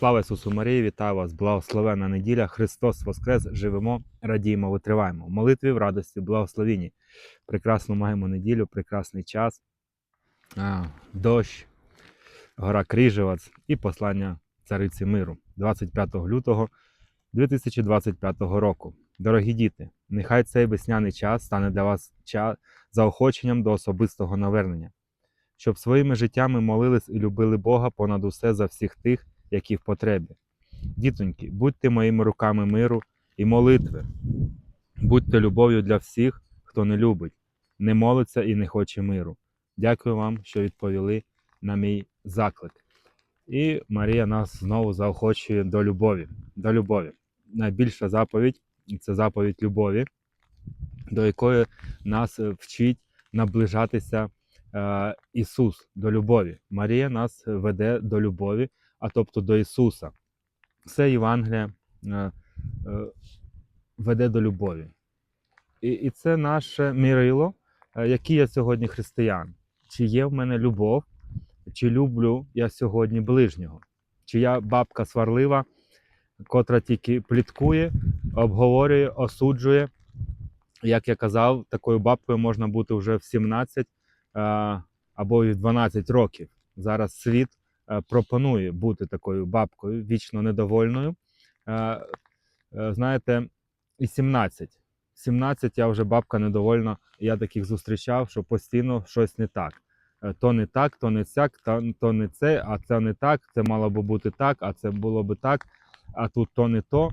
Слава Ісусу Марії, вітаю вас! Благословена неділя! Христос Воскрес! Живемо, радіємо, витриваємо. В молитві в радості, благословінні. Прекрасну маємо неділю, прекрасний час, а, дощ, гора Кріжевець і послання цариці миру 25 лютого 2025 року. Дорогі діти, нехай цей весняний час стане для вас ча- заохоченням до особистого навернення, щоб своїми життями молились і любили Бога понад усе за всіх тих, які в потребі. Дітоньки, будьте моїми руками миру і молитви. Будьте любов'ю для всіх, хто не любить, не молиться і не хоче миру. Дякую вам, що відповіли на мій заклик. І Марія нас знову заохочує до любові. До любові. Найбільша заповідь це заповідь любові, до якої нас вчить наближатися е, Ісус до любові. Марія нас веде до любові, а тобто до Ісуса. Все Євангеліє е, е, веде до любові. І, і це наше мірило, е, який я сьогодні християн. Чи є в мене любов, чи люблю я сьогодні ближнього, чи я бабка сварлива, котра тільки пліткує, обговорює, осуджує. Як я казав, такою бабкою можна бути вже в 17 е, або в 12 років. Зараз світ пропонує бути такою бабкою, вічно недовольною. Е, е, Знаєте, і 17. 17 я вже бабка недовольна. Я таких зустрічав, що постійно щось не так. Е, То не так, то не сяк, то не це, а це не так, це мало би бути так, а це було би так, а тут то не то.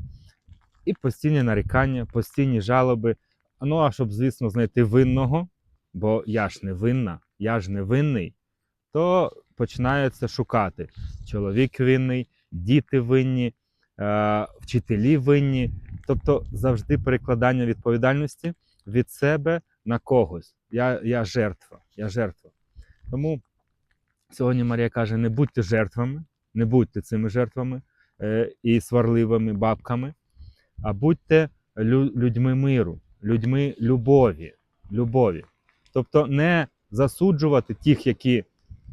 І постійні нарікання, постійні жалоби. Ну, а щоб, звісно, знайти винного, бо я ж не винна, я ж не винний, то починається шукати. Чоловік винний, діти винні, е, вчителі винні. Тобто завжди перекладання відповідальності від себе на когось. Я, я жертва, я жертва. Тому сьогодні Марія каже: не будьте жертвами, не будьте цими жертвами е, і сварливими бабками, а будьте лю- людьми миру, людьми любові. любові. Тобто не засуджувати тих, які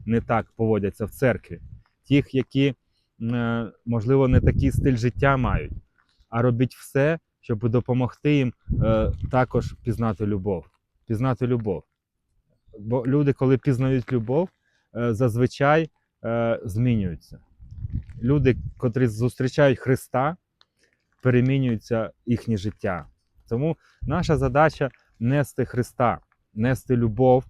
не так поводяться в церкві, тих, які, е, можливо, не такий стиль життя мають, а робіть все, щоб допомогти їм е, також пізнати любов. Пізнати любов. Бо люди, коли пізнають любов, е, зазвичай змінюються. Люди, котрі зустрічають Христа, перемінюється їхнє життя. Тому наша задача нести Христа, нести любов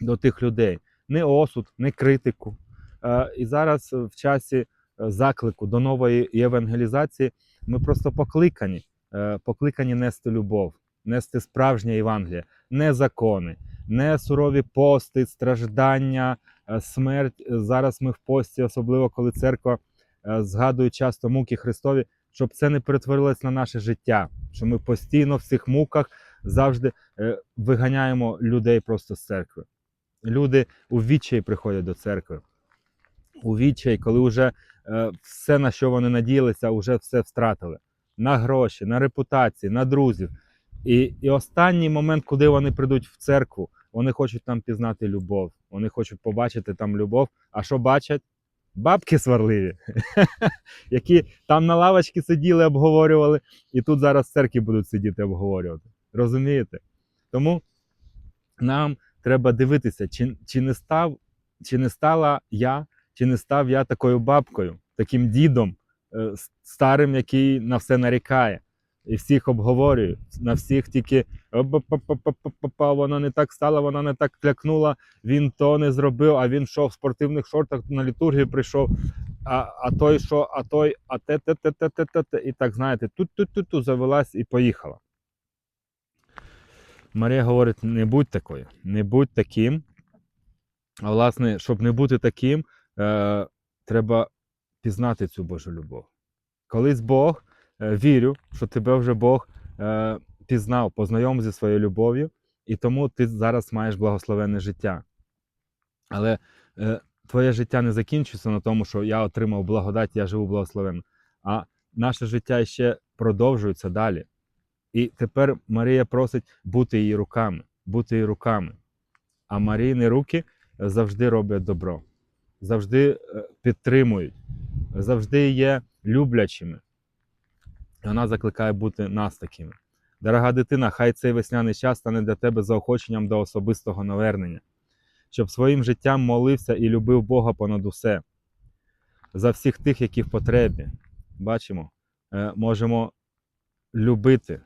до тих людей, не осуд, не критику. Е, І зараз в часі е, заклику до нової євангелізації ми просто покликані, е, покликані нести любов, нести справжнє Євангеліє, не закони, не сурові пости, страждання, смерть. Зараз ми в пості, особливо коли церква згадує часто муки Христові, щоб це не перетворилось на наше життя, що ми постійно в цих муках завжди виганяємо людей просто з церкви. Люди у відчай приходять до церкви. У відчай, коли вже е, все, на що вони надіялися, вже все втратили. На гроші, на репутації, на друзів. І, і останній момент, куди вони прийдуть в церкву, вони хочуть там пізнати любов. Вони хочуть побачити там любов. А що бачать? Бабки сварливі, які там на лавочці сиділи, обговорювали, і тут зараз церкві будуть сидіти обговорювати. Розумієте? Тому нам треба дивитися, чи, чи, не став, чи не стала я, чи не став я такою бабкою, таким дідом е, старим, який на все нарікає. І всіх обговорює, на всіх тільки «Оп-оп-оп-оп-оп-оп, вона не так стала, вона не так клякнула, він то не зробив, а він що в спортивних шортах на літургію прийшов. А, а той що, а той, а те, те, те, те, те, те. І так, знаєте, тут-тут-тут завелась і поїхала. Марія говорить: не будь такою, не будь таким. А власне, щоб не бути таким, е, треба пізнати цю Божу любов. Колись Бог, е, вірю, що тебе вже Бог е, пізнав, познайомив зі своєю любов'ю, і тому ти зараз маєш благословенне життя. Але е, твоє життя не закінчується на тому, що я отримав благодать, я живу благословенно. А наше життя ще продовжується далі. І тепер Марія просить бути її руками, бути її руками. А Марійні руки завжди роблять добро, завжди е, підтримують, завжди є люблячими. І вона закликає бути нас такими. Дорога дитина, хай цей весняний час стане для тебе заохоченням до особистого навернення, щоб своїм життям молився і любив Бога понад усе, за всіх тих, які в потребі. Бачимо, е, можемо любити,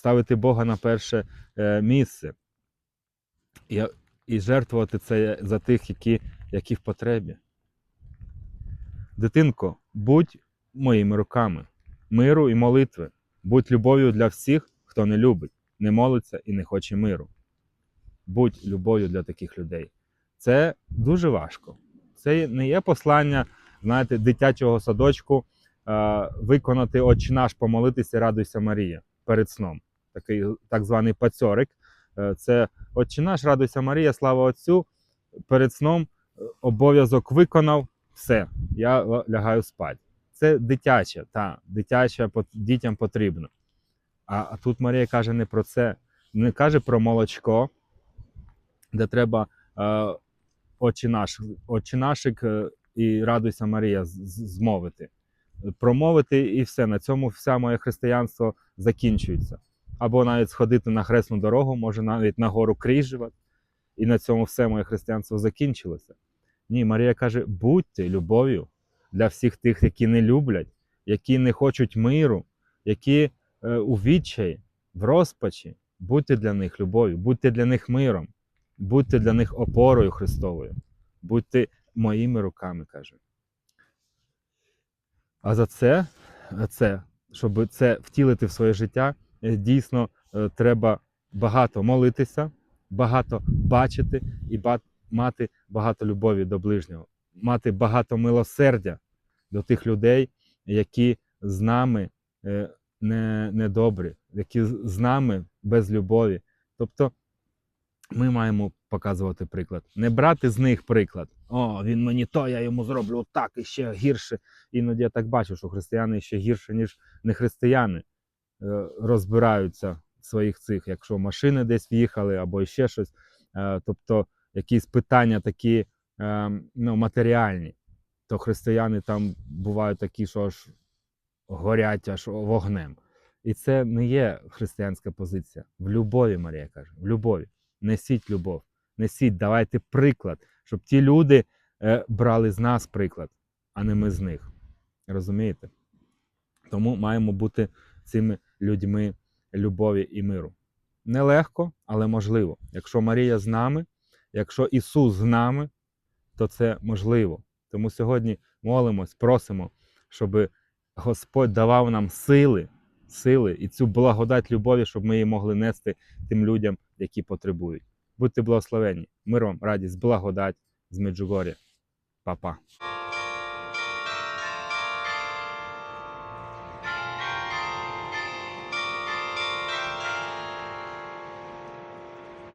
ставити Бога на перше е, місце і, і жертвувати це за тих, які, які в потребі. Дитинко, будь моїми руками, миру і молитви, будь любов'ю для всіх, хто не любить, не молиться і не хоче миру. Будь любов'ю для таких людей. Це дуже важко. Це не є послання, знаєте, дитячого садочку е, виконати «Отче наш, помолитися, радуйся Марія перед сном. Такий так званий пацьорик. Е, Це «Отче наш, радуйся Марія, слава Отцю. Перед сном е, обов'язок виконав, все, я лягаю спати. Це дитяче, та, дитяче дітям потрібно. А, а тут Марія каже не про це, не каже про молочко, де треба е, очі наш, очі нашик е, і радуйся Марія змовити. Промовити і все. На цьому все моє християнство закінчується. Або навіть сходити на хресну дорогу, може навіть на гору кріжувати, і на цьому все моє християнство закінчилося. Ні, Марія каже: будьте любов'ю для всіх тих, які не люблять, які не хочуть миру, які е, у відчаї, в розпачі. Будьте для них любов'ю, будьте для них миром, будьте для них опорою Христовою, будьте моїми руками, каже. А за це, це щоб це втілити в своє життя, дійсно е, треба багато молитися, багато бачити і мати багато любові до ближнього, мати багато милосердя до тих людей, які з нами е, не, недобрі, які з- нами без любові. Тобто ми маємо показувати приклад. Не брати з них приклад. О, він мені то, я йому зроблю так і ще гірше. Іноді я так бачу, що християни ще гірше, ніж не християни, е, розбираються в своїх цих, якщо машини десь в'їхали або ще щось. Е, Тобто якісь питання такі е, ну, матеріальні, то християни там бувають такі, що аж горять аж вогнем. І це не є християнська позиція. В любові, Марія каже, в любові. Несіть любов, несіть, давайте приклад, щоб ті люди е, брали з нас приклад, а не ми з них. Розумієте? Тому маємо бути цими людьми любові і миру. Нелегко, але можливо. Якщо Марія з нами, якщо Ісус з нами, то це можливо. Тому сьогодні молимось, просимо, щоб Господь давав нам сили, сили і цю благодать любові, щоб ми її могли нести тим людям, які потребують. Будьте благословені. Мир вам, радість, благодать з Меджугоря. Па-па.